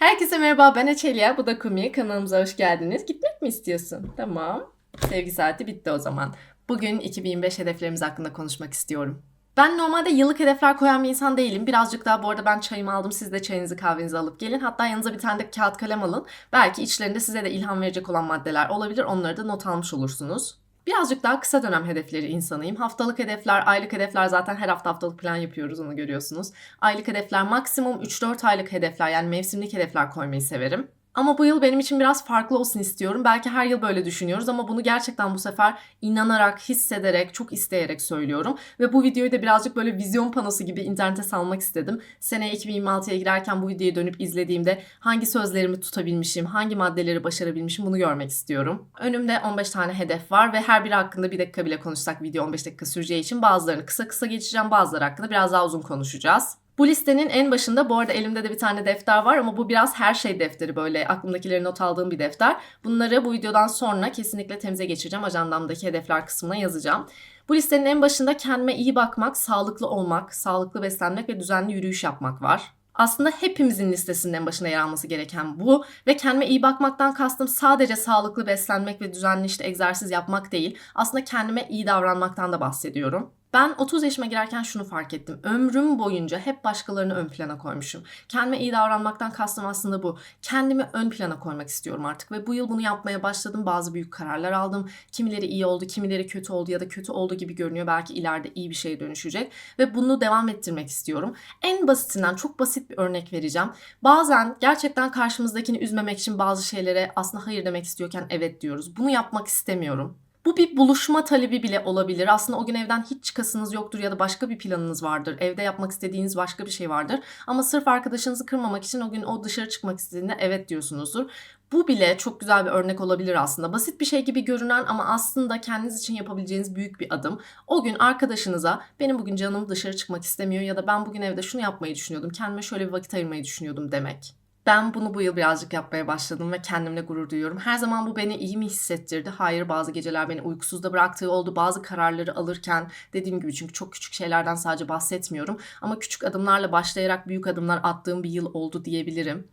Herkese merhaba ben Eçelia, bu da Kumi. Kanalımıza hoş geldiniz. Gitmek mi istiyorsun? Tamam. Sevgi saati bitti o zaman. Bugün 2025 hedeflerimiz hakkında konuşmak istiyorum. Ben normalde yıllık hedefler koyan bir insan değilim. Birazcık daha bu arada ben çayımı aldım. Siz de çayınızı kahvenizi alıp gelin. Hatta yanınıza bir tane de kağıt kalem alın. Belki içlerinde size de ilham verecek olan maddeler olabilir. Onları da not almış olursunuz. Birazcık daha kısa dönem hedefleri insanıyım. Haftalık hedefler, aylık hedefler zaten her hafta haftalık plan yapıyoruz onu görüyorsunuz. Aylık hedefler maksimum 3-4 aylık hedefler yani mevsimlik hedefler koymayı severim. Ama bu yıl benim için biraz farklı olsun istiyorum. Belki her yıl böyle düşünüyoruz ama bunu gerçekten bu sefer inanarak, hissederek, çok isteyerek söylüyorum. Ve bu videoyu da birazcık böyle vizyon panosu gibi internete salmak istedim. Seneye 2026'ya girerken bu videoyu dönüp izlediğimde hangi sözlerimi tutabilmişim, hangi maddeleri başarabilmişim bunu görmek istiyorum. Önümde 15 tane hedef var ve her biri hakkında bir dakika bile konuşsak video 15 dakika süreceği için bazılarını kısa kısa geçeceğim, bazıları hakkında biraz daha uzun konuşacağız. Bu listenin en başında bu arada elimde de bir tane defter var ama bu biraz her şey defteri böyle aklımdakileri not aldığım bir defter. Bunları bu videodan sonra kesinlikle temize geçireceğim. Ajandamdaki hedefler kısmına yazacağım. Bu listenin en başında kendime iyi bakmak, sağlıklı olmak, sağlıklı beslenmek ve düzenli yürüyüş yapmak var. Aslında hepimizin listesinin en başına yer alması gereken bu ve kendime iyi bakmaktan kastım sadece sağlıklı beslenmek ve düzenli işte egzersiz yapmak değil. Aslında kendime iyi davranmaktan da bahsediyorum. Ben 30 yaşıma girerken şunu fark ettim. Ömrüm boyunca hep başkalarını ön plana koymuşum. Kendime iyi davranmaktan kastım aslında bu. Kendimi ön plana koymak istiyorum artık ve bu yıl bunu yapmaya başladım. Bazı büyük kararlar aldım. Kimileri iyi oldu, kimileri kötü oldu ya da kötü oldu gibi görünüyor. Belki ileride iyi bir şeye dönüşecek ve bunu devam ettirmek istiyorum. En basitinden çok basit bir örnek vereceğim. Bazen gerçekten karşımızdakini üzmemek için bazı şeylere aslında hayır demek istiyorken evet diyoruz. Bunu yapmak istemiyorum. Bu bir buluşma talebi bile olabilir. Aslında o gün evden hiç çıkasınız yoktur ya da başka bir planınız vardır. Evde yapmak istediğiniz başka bir şey vardır. Ama sırf arkadaşınızı kırmamak için o gün o dışarı çıkmak istediğinde evet diyorsunuzdur. Bu bile çok güzel bir örnek olabilir aslında. Basit bir şey gibi görünen ama aslında kendiniz için yapabileceğiniz büyük bir adım. O gün arkadaşınıza benim bugün canım dışarı çıkmak istemiyor ya da ben bugün evde şunu yapmayı düşünüyordum. Kendime şöyle bir vakit ayırmayı düşünüyordum demek. Ben bunu bu yıl birazcık yapmaya başladım ve kendimle gurur duyuyorum. Her zaman bu beni iyi mi hissettirdi? Hayır bazı geceler beni uykusuz da bıraktığı oldu. Bazı kararları alırken dediğim gibi çünkü çok küçük şeylerden sadece bahsetmiyorum. Ama küçük adımlarla başlayarak büyük adımlar attığım bir yıl oldu diyebilirim.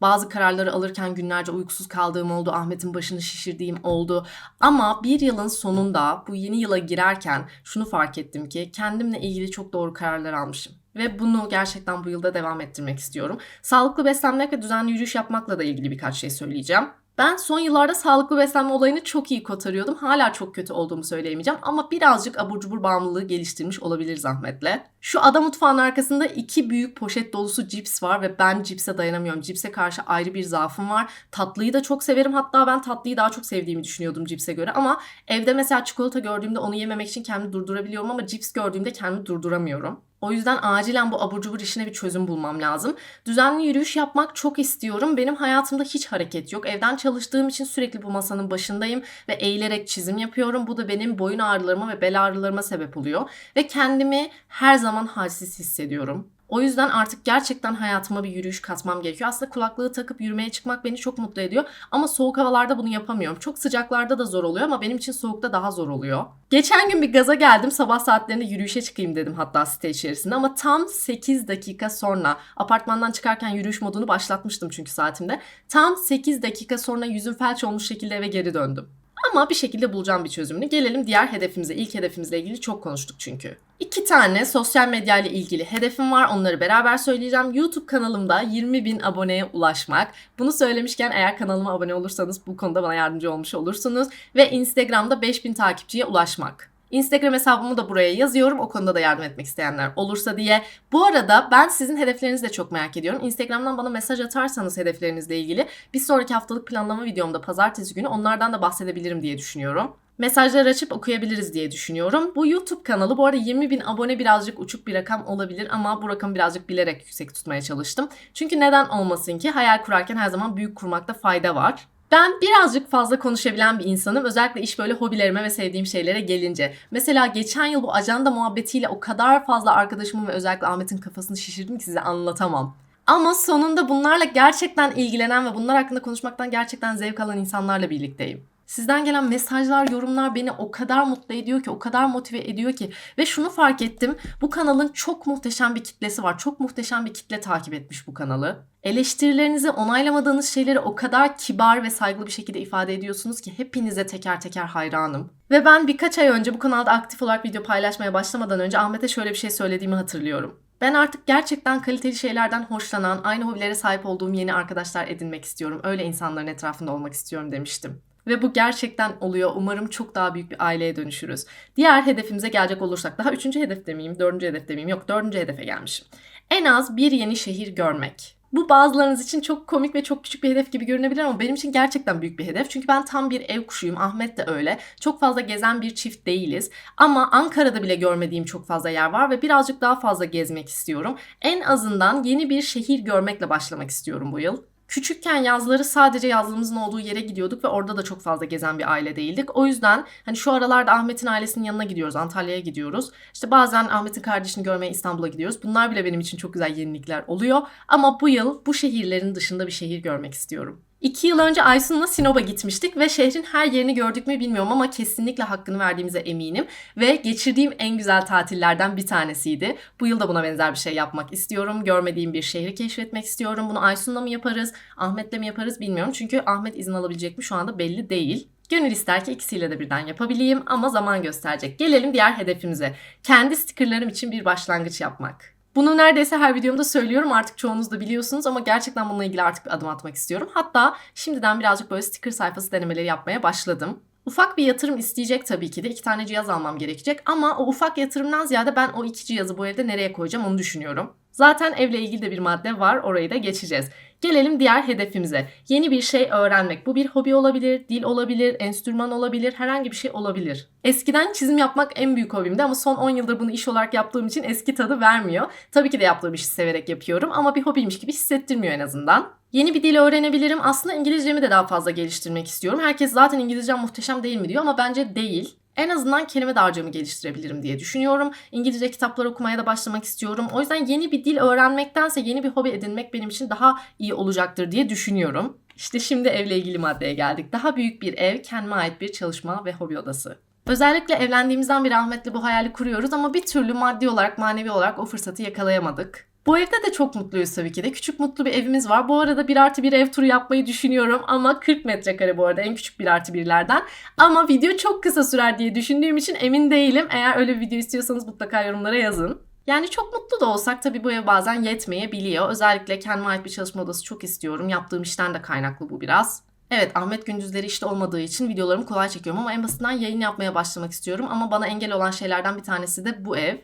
Bazı kararları alırken günlerce uykusuz kaldığım oldu. Ahmet'in başını şişirdiğim oldu. Ama bir yılın sonunda bu yeni yıla girerken şunu fark ettim ki kendimle ilgili çok doğru kararlar almışım. Ve bunu gerçekten bu yılda devam ettirmek istiyorum. Sağlıklı beslenmek ve düzenli yürüyüş yapmakla da ilgili birkaç şey söyleyeceğim. Ben son yıllarda sağlıklı beslenme olayını çok iyi kotarıyordum. Hala çok kötü olduğumu söyleyemeyeceğim ama birazcık abur cubur bağımlılığı geliştirmiş olabilir zahmetle. Şu ada mutfağının arkasında iki büyük poşet dolusu cips var ve ben cipse dayanamıyorum. Cipse karşı ayrı bir zaafım var. Tatlıyı da çok severim. Hatta ben tatlıyı daha çok sevdiğimi düşünüyordum cipse göre ama evde mesela çikolata gördüğümde onu yememek için kendimi durdurabiliyorum ama cips gördüğümde kendimi durduramıyorum. O yüzden acilen bu abur cubur işine bir çözüm bulmam lazım. Düzenli yürüyüş yapmak çok istiyorum. Benim hayatımda hiç hareket yok. Evden çalıştığım için sürekli bu masanın başındayım ve eğilerek çizim yapıyorum. Bu da benim boyun ağrılarıma ve bel ağrılarıma sebep oluyor. Ve kendimi her zaman halsiz hissediyorum. O yüzden artık gerçekten hayatıma bir yürüyüş katmam gerekiyor. Aslında kulaklığı takıp yürümeye çıkmak beni çok mutlu ediyor. Ama soğuk havalarda bunu yapamıyorum. Çok sıcaklarda da zor oluyor ama benim için soğukta daha zor oluyor. Geçen gün bir gaza geldim. Sabah saatlerinde yürüyüşe çıkayım dedim hatta site içerisinde. Ama tam 8 dakika sonra apartmandan çıkarken yürüyüş modunu başlatmıştım çünkü saatimde. Tam 8 dakika sonra yüzüm felç olmuş şekilde eve geri döndüm. Ama bir şekilde bulacağım bir çözümünü. Gelelim diğer hedefimize. İlk hedefimizle ilgili çok konuştuk çünkü. İki tane sosyal medya ile ilgili hedefim var. Onları beraber söyleyeceğim. YouTube kanalımda 20 bin aboneye ulaşmak. Bunu söylemişken eğer kanalıma abone olursanız bu konuda bana yardımcı olmuş olursunuz. Ve Instagram'da 5000 takipçiye ulaşmak. Instagram hesabımı da buraya yazıyorum. O konuda da yardım etmek isteyenler olursa diye. Bu arada ben sizin hedeflerinizi de çok merak ediyorum. Instagram'dan bana mesaj atarsanız hedeflerinizle ilgili bir sonraki haftalık planlama videomda pazartesi günü onlardan da bahsedebilirim diye düşünüyorum. Mesajlar açıp okuyabiliriz diye düşünüyorum. Bu YouTube kanalı bu arada 20 bin abone birazcık uçuk bir rakam olabilir ama bu rakamı birazcık bilerek yüksek tutmaya çalıştım. Çünkü neden olmasın ki hayal kurarken her zaman büyük kurmakta fayda var. Ben birazcık fazla konuşabilen bir insanım. Özellikle iş böyle hobilerime ve sevdiğim şeylere gelince. Mesela geçen yıl bu ajanda muhabbetiyle o kadar fazla arkadaşımın ve özellikle Ahmet'in kafasını şişirdim ki size anlatamam. Ama sonunda bunlarla gerçekten ilgilenen ve bunlar hakkında konuşmaktan gerçekten zevk alan insanlarla birlikteyim. Sizden gelen mesajlar, yorumlar beni o kadar mutlu ediyor ki, o kadar motive ediyor ki. Ve şunu fark ettim. Bu kanalın çok muhteşem bir kitlesi var. Çok muhteşem bir kitle takip etmiş bu kanalı. Eleştirilerinizi, onaylamadığınız şeyleri o kadar kibar ve saygılı bir şekilde ifade ediyorsunuz ki hepinize teker teker hayranım. Ve ben birkaç ay önce bu kanalda aktif olarak video paylaşmaya başlamadan önce Ahmet'e şöyle bir şey söylediğimi hatırlıyorum. Ben artık gerçekten kaliteli şeylerden hoşlanan, aynı hobilere sahip olduğum yeni arkadaşlar edinmek istiyorum. Öyle insanların etrafında olmak istiyorum demiştim. Ve bu gerçekten oluyor. Umarım çok daha büyük bir aileye dönüşürüz. Diğer hedefimize gelecek olursak, daha üçüncü hedefte miyim, dördüncü hedefte miyim? Yok, dördüncü hedefe gelmişim. En az bir yeni şehir görmek. Bu bazılarınız için çok komik ve çok küçük bir hedef gibi görünebilir ama benim için gerçekten büyük bir hedef. Çünkü ben tam bir ev kuşuyum. Ahmet de öyle. Çok fazla gezen bir çift değiliz. Ama Ankara'da bile görmediğim çok fazla yer var ve birazcık daha fazla gezmek istiyorum. En azından yeni bir şehir görmekle başlamak istiyorum bu yıl. Küçükken yazları sadece yazlığımızın olduğu yere gidiyorduk ve orada da çok fazla gezen bir aile değildik. O yüzden hani şu aralarda Ahmet'in ailesinin yanına gidiyoruz, Antalya'ya gidiyoruz. İşte bazen Ahmet'in kardeşini görmeye İstanbul'a gidiyoruz. Bunlar bile benim için çok güzel yenilikler oluyor. Ama bu yıl bu şehirlerin dışında bir şehir görmek istiyorum. İki yıl önce Aysun'la Sinop'a gitmiştik ve şehrin her yerini gördük mü bilmiyorum ama kesinlikle hakkını verdiğimize eminim. Ve geçirdiğim en güzel tatillerden bir tanesiydi. Bu yıl da buna benzer bir şey yapmak istiyorum. Görmediğim bir şehri keşfetmek istiyorum. Bunu Aysun'la mı yaparız, Ahmet'le mi yaparız bilmiyorum. Çünkü Ahmet izin alabilecek mi şu anda belli değil. Gönül ister ki ikisiyle de birden yapabileyim ama zaman gösterecek. Gelelim diğer hedefimize. Kendi stickerlarım için bir başlangıç yapmak. Bunu neredeyse her videomda söylüyorum artık çoğunuz da biliyorsunuz ama gerçekten bununla ilgili artık bir adım atmak istiyorum. Hatta şimdiden birazcık böyle sticker sayfası denemeleri yapmaya başladım. Ufak bir yatırım isteyecek tabii ki de. iki tane cihaz almam gerekecek. Ama o ufak yatırımdan ziyade ben o iki cihazı bu evde nereye koyacağım onu düşünüyorum. Zaten evle ilgili de bir madde var. Orayı da geçeceğiz. Gelelim diğer hedefimize. Yeni bir şey öğrenmek. Bu bir hobi olabilir, dil olabilir, enstrüman olabilir, herhangi bir şey olabilir. Eskiden çizim yapmak en büyük hobimdi ama son 10 yıldır bunu iş olarak yaptığım için eski tadı vermiyor. Tabii ki de yaptığım işi severek yapıyorum ama bir hobiymiş gibi hissettirmiyor en azından. Yeni bir dil öğrenebilirim. Aslında İngilizcemi de daha fazla geliştirmek istiyorum. Herkes zaten İngilizcem muhteşem değil mi diyor ama bence değil en azından kelime dağarcığımı geliştirebilirim diye düşünüyorum. İngilizce kitaplar okumaya da başlamak istiyorum. O yüzden yeni bir dil öğrenmektense yeni bir hobi edinmek benim için daha iyi olacaktır diye düşünüyorum. İşte şimdi evle ilgili maddeye geldik. Daha büyük bir ev, kendime ait bir çalışma ve hobi odası. Özellikle evlendiğimizden beri Ahmet'le bu hayali kuruyoruz ama bir türlü maddi olarak, manevi olarak o fırsatı yakalayamadık. Bu evde de çok mutluyuz tabii ki de. Küçük mutlu bir evimiz var. Bu arada bir artı bir ev turu yapmayı düşünüyorum ama 40 metrekare bu arada en küçük bir artı birlerden. Ama video çok kısa sürer diye düşündüğüm için emin değilim. Eğer öyle bir video istiyorsanız mutlaka yorumlara yazın. Yani çok mutlu da olsak tabii bu ev bazen yetmeyebiliyor. Özellikle kendime ait bir çalışma odası çok istiyorum. Yaptığım işten de kaynaklı bu biraz. Evet Ahmet gündüzleri işte olmadığı için videolarımı kolay çekiyorum ama en basitinden yayın yapmaya başlamak istiyorum. Ama bana engel olan şeylerden bir tanesi de bu ev.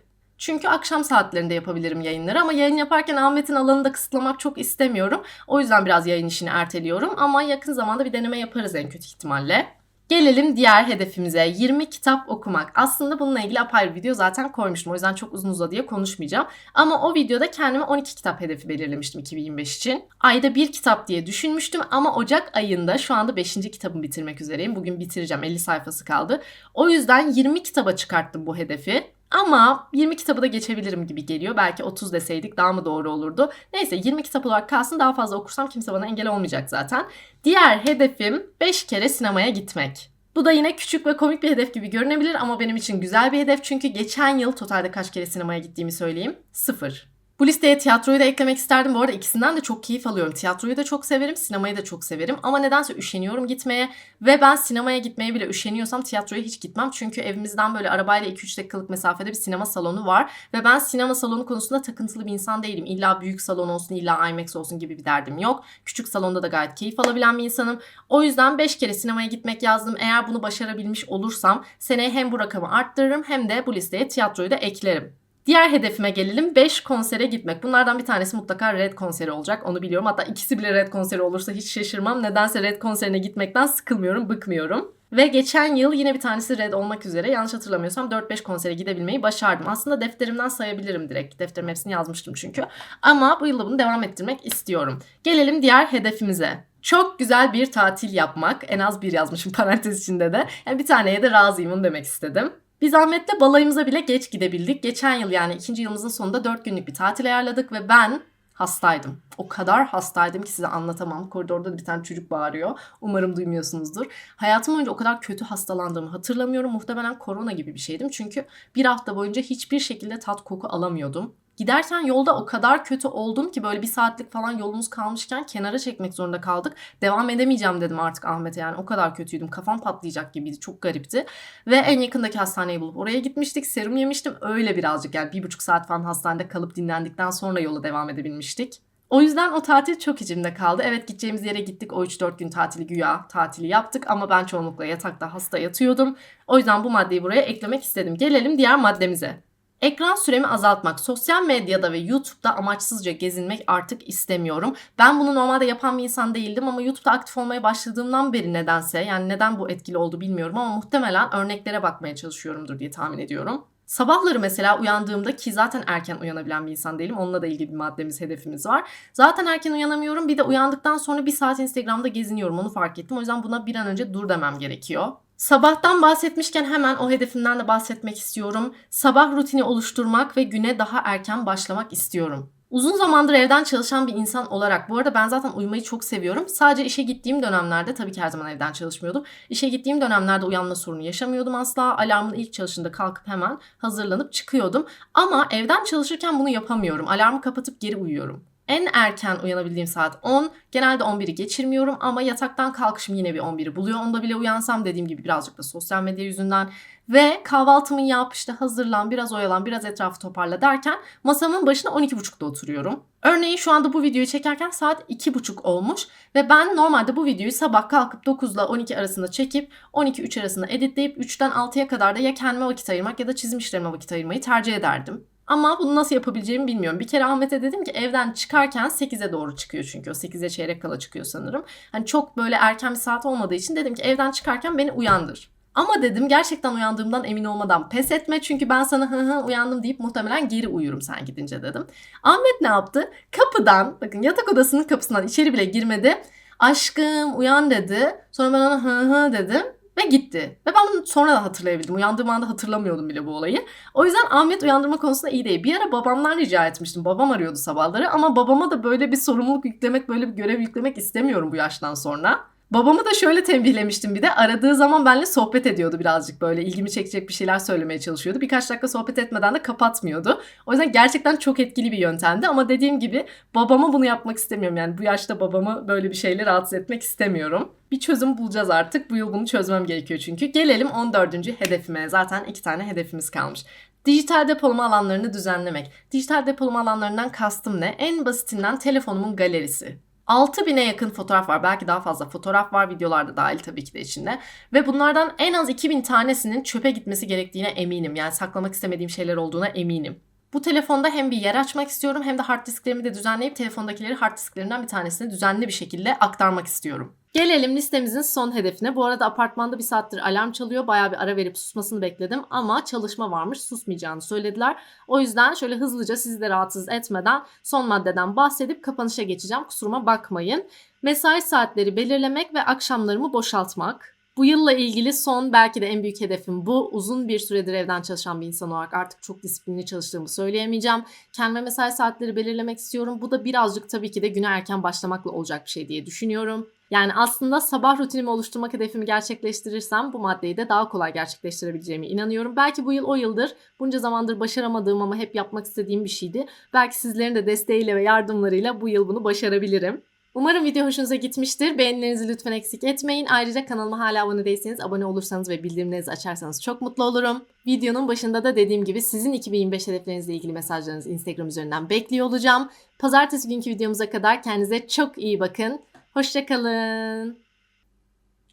Çünkü akşam saatlerinde yapabilirim yayınları ama yayın yaparken Ahmet'in alanını da kısıtlamak çok istemiyorum. O yüzden biraz yayın işini erteliyorum ama yakın zamanda bir deneme yaparız en kötü ihtimalle. Gelelim diğer hedefimize 20 kitap okumak. Aslında bununla ilgili apayrı video zaten koymuştum. O yüzden çok uzun uzadıya konuşmayacağım. Ama o videoda kendime 12 kitap hedefi belirlemiştim 2025 için. Ayda bir kitap diye düşünmüştüm ama Ocak ayında şu anda 5. kitabımı bitirmek üzereyim. Bugün bitireceğim 50 sayfası kaldı. O yüzden 20 kitaba çıkarttım bu hedefi. Ama 20 kitabı da geçebilirim gibi geliyor. Belki 30 deseydik daha mı doğru olurdu? Neyse 20 kitap olarak kalsın daha fazla okursam kimse bana engel olmayacak zaten. Diğer hedefim 5 kere sinemaya gitmek. Bu da yine küçük ve komik bir hedef gibi görünebilir ama benim için güzel bir hedef çünkü geçen yıl totalde kaç kere sinemaya gittiğimi söyleyeyim. Sıfır. Bu listeye tiyatroyu da eklemek isterdim. Bu arada ikisinden de çok keyif alıyorum. Tiyatroyu da çok severim, sinemayı da çok severim. Ama nedense üşeniyorum gitmeye. Ve ben sinemaya gitmeye bile üşeniyorsam tiyatroya hiç gitmem. Çünkü evimizden böyle arabayla 2-3 dakikalık mesafede bir sinema salonu var. Ve ben sinema salonu konusunda takıntılı bir insan değilim. İlla büyük salon olsun, illa IMAX olsun gibi bir derdim yok. Küçük salonda da gayet keyif alabilen bir insanım. O yüzden 5 kere sinemaya gitmek yazdım. Eğer bunu başarabilmiş olursam seneye hem bu rakamı arttırırım hem de bu listeye tiyatroyu da eklerim. Diğer hedefime gelelim 5 konsere gitmek. Bunlardan bir tanesi mutlaka Red konseri olacak onu biliyorum. Hatta ikisi bile Red konseri olursa hiç şaşırmam. Nedense Red konserine gitmekten sıkılmıyorum, bıkmıyorum. Ve geçen yıl yine bir tanesi Red olmak üzere yanlış hatırlamıyorsam 4-5 konsere gidebilmeyi başardım. Aslında defterimden sayabilirim direkt. Defterim hepsini yazmıştım çünkü. Ama bu yılda bunu devam ettirmek istiyorum. Gelelim diğer hedefimize. Çok güzel bir tatil yapmak. En az bir yazmışım parantez içinde de. Yani bir taneye de razıyım onu demek istedim. Biz Ahmet'le balayımıza bile geç gidebildik. Geçen yıl yani ikinci yılımızın sonunda 4 günlük bir tatil ayarladık ve ben Hastaydım. O kadar hastaydım ki size anlatamam. Koridorda da bir tane çocuk bağırıyor. Umarım duymuyorsunuzdur. Hayatım boyunca o kadar kötü hastalandığımı hatırlamıyorum. Muhtemelen korona gibi bir şeydim. Çünkü bir hafta boyunca hiçbir şekilde tat koku alamıyordum. Giderken yolda o kadar kötü oldum ki böyle bir saatlik falan yolumuz kalmışken kenara çekmek zorunda kaldık. Devam edemeyeceğim dedim artık Ahmet'e yani o kadar kötüydüm. Kafam patlayacak gibiydi. Çok garipti. Ve en yakındaki hastaneyi bulup oraya gitmiştik. Serum yemiştim. Öyle birazcık yani bir buçuk saat falan hastanede kalıp dinlendikten sonra yola devam edebilmiştik. O yüzden o tatil çok içimde kaldı. Evet gideceğimiz yere gittik. O 3-4 gün tatili güya tatili yaptık ama ben çoğunlukla yatakta hasta yatıyordum. O yüzden bu maddeyi buraya eklemek istedim. Gelelim diğer maddemize. Ekran süremi azaltmak. Sosyal medyada ve YouTube'da amaçsızca gezinmek artık istemiyorum. Ben bunu normalde yapan bir insan değildim ama YouTube'da aktif olmaya başladığımdan beri nedense yani neden bu etkili oldu bilmiyorum ama muhtemelen örneklere bakmaya çalışıyorumdur diye tahmin ediyorum. Sabahları mesela uyandığımda ki zaten erken uyanabilen bir insan değilim. Onunla da ilgili bir maddemiz, hedefimiz var. Zaten erken uyanamıyorum. Bir de uyandıktan sonra bir saat Instagram'da geziniyorum. Onu fark ettim. O yüzden buna bir an önce dur demem gerekiyor. Sabahtan bahsetmişken hemen o hedefimden de bahsetmek istiyorum. Sabah rutini oluşturmak ve güne daha erken başlamak istiyorum. Uzun zamandır evden çalışan bir insan olarak bu arada ben zaten uyumayı çok seviyorum. Sadece işe gittiğim dönemlerde tabii ki her zaman evden çalışmıyordum. İşe gittiğim dönemlerde uyanma sorunu yaşamıyordum asla. Alarmın ilk çalışında kalkıp hemen hazırlanıp çıkıyordum. Ama evden çalışırken bunu yapamıyorum. Alarmı kapatıp geri uyuyorum. En erken uyanabildiğim saat 10. Genelde 11'i geçirmiyorum ama yataktan kalkışım yine bir 11'i buluyor. Onda bile uyansam dediğim gibi birazcık da sosyal medya yüzünden. Ve kahvaltımı yap işte hazırlan biraz oyalan biraz etrafı toparla derken masamın başına 12.30'da oturuyorum. Örneğin şu anda bu videoyu çekerken saat 2.30 olmuş ve ben normalde bu videoyu sabah kalkıp 9 ile 12 arasında çekip 12-3 arasında editleyip 3'ten 6'ya kadar da ya kendime vakit ayırmak ya da çizim işlerime vakit ayırmayı tercih ederdim. Ama bunu nasıl yapabileceğimi bilmiyorum. Bir kere Ahmet'e dedim ki evden çıkarken 8'e doğru çıkıyor çünkü o 8'e çeyrek kala çıkıyor sanırım. Hani çok böyle erken bir saat olmadığı için dedim ki evden çıkarken beni uyandır. Ama dedim gerçekten uyandığımdan emin olmadan pes etme çünkü ben sana hı hı uyandım deyip muhtemelen geri uyurum sen gidince dedim. Ahmet ne yaptı? Kapıdan bakın yatak odasının kapısından içeri bile girmedi. Aşkım uyan dedi. Sonra ben ona hı hı dedim ve gitti. Ve ben bunu sonra da hatırlayabildim. Uyandığım anda hatırlamıyordum bile bu olayı. O yüzden Ahmet uyandırma konusunda iyi değil. Bir ara babamdan rica etmiştim. Babam arıyordu sabahları ama babama da böyle bir sorumluluk yüklemek, böyle bir görev yüklemek istemiyorum bu yaştan sonra. Babamı da şöyle tembihlemiştim bir de. Aradığı zaman benimle sohbet ediyordu birazcık böyle. ilgimi çekecek bir şeyler söylemeye çalışıyordu. Birkaç dakika sohbet etmeden de kapatmıyordu. O yüzden gerçekten çok etkili bir yöntemdi. Ama dediğim gibi babama bunu yapmak istemiyorum. Yani bu yaşta babamı böyle bir şeyle rahatsız etmek istemiyorum. Bir çözüm bulacağız artık. Bu yıl bunu çözmem gerekiyor çünkü. Gelelim 14. hedefime. Zaten iki tane hedefimiz kalmış. Dijital depolama alanlarını düzenlemek. Dijital depolama alanlarından kastım ne? En basitinden telefonumun galerisi. 6000'e yakın fotoğraf var. Belki daha fazla fotoğraf var. Videolar da dahil tabii ki de içinde. Ve bunlardan en az 2000 tanesinin çöpe gitmesi gerektiğine eminim. Yani saklamak istemediğim şeyler olduğuna eminim. Bu telefonda hem bir yer açmak istiyorum hem de hard disklerimi de düzenleyip telefondakileri hard disklerinden bir tanesine düzenli bir şekilde aktarmak istiyorum. Gelelim listemizin son hedefine. Bu arada apartmanda bir saattir alarm çalıyor. Bayağı bir ara verip susmasını bekledim ama çalışma varmış susmayacağını söylediler. O yüzden şöyle hızlıca sizi de rahatsız etmeden son maddeden bahsedip kapanışa geçeceğim. Kusuruma bakmayın. Mesai saatleri belirlemek ve akşamlarımı boşaltmak. Bu yılla ilgili son belki de en büyük hedefim bu. Uzun bir süredir evden çalışan bir insan olarak artık çok disiplinli çalıştığımı söyleyemeyeceğim. Kendime mesai saatleri belirlemek istiyorum. Bu da birazcık tabii ki de güne erken başlamakla olacak bir şey diye düşünüyorum. Yani aslında sabah rutinimi oluşturmak hedefimi gerçekleştirirsem bu maddeyi de daha kolay gerçekleştirebileceğime inanıyorum. Belki bu yıl o yıldır. Bunca zamandır başaramadığım ama hep yapmak istediğim bir şeydi. Belki sizlerin de desteğiyle ve yardımlarıyla bu yıl bunu başarabilirim. Umarım video hoşunuza gitmiştir. Beğenilerinizi lütfen eksik etmeyin. Ayrıca kanalıma hala abone değilseniz abone olursanız ve bildirimlerinizi açarsanız çok mutlu olurum. Videonun başında da dediğim gibi sizin 2025 hedeflerinizle ilgili mesajlarınızı Instagram üzerinden bekliyor olacağım. Pazartesi günkü videomuza kadar kendinize çok iyi bakın. Hoşçakalın.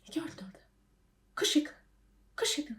Ne gördü? Kışık. Kışık.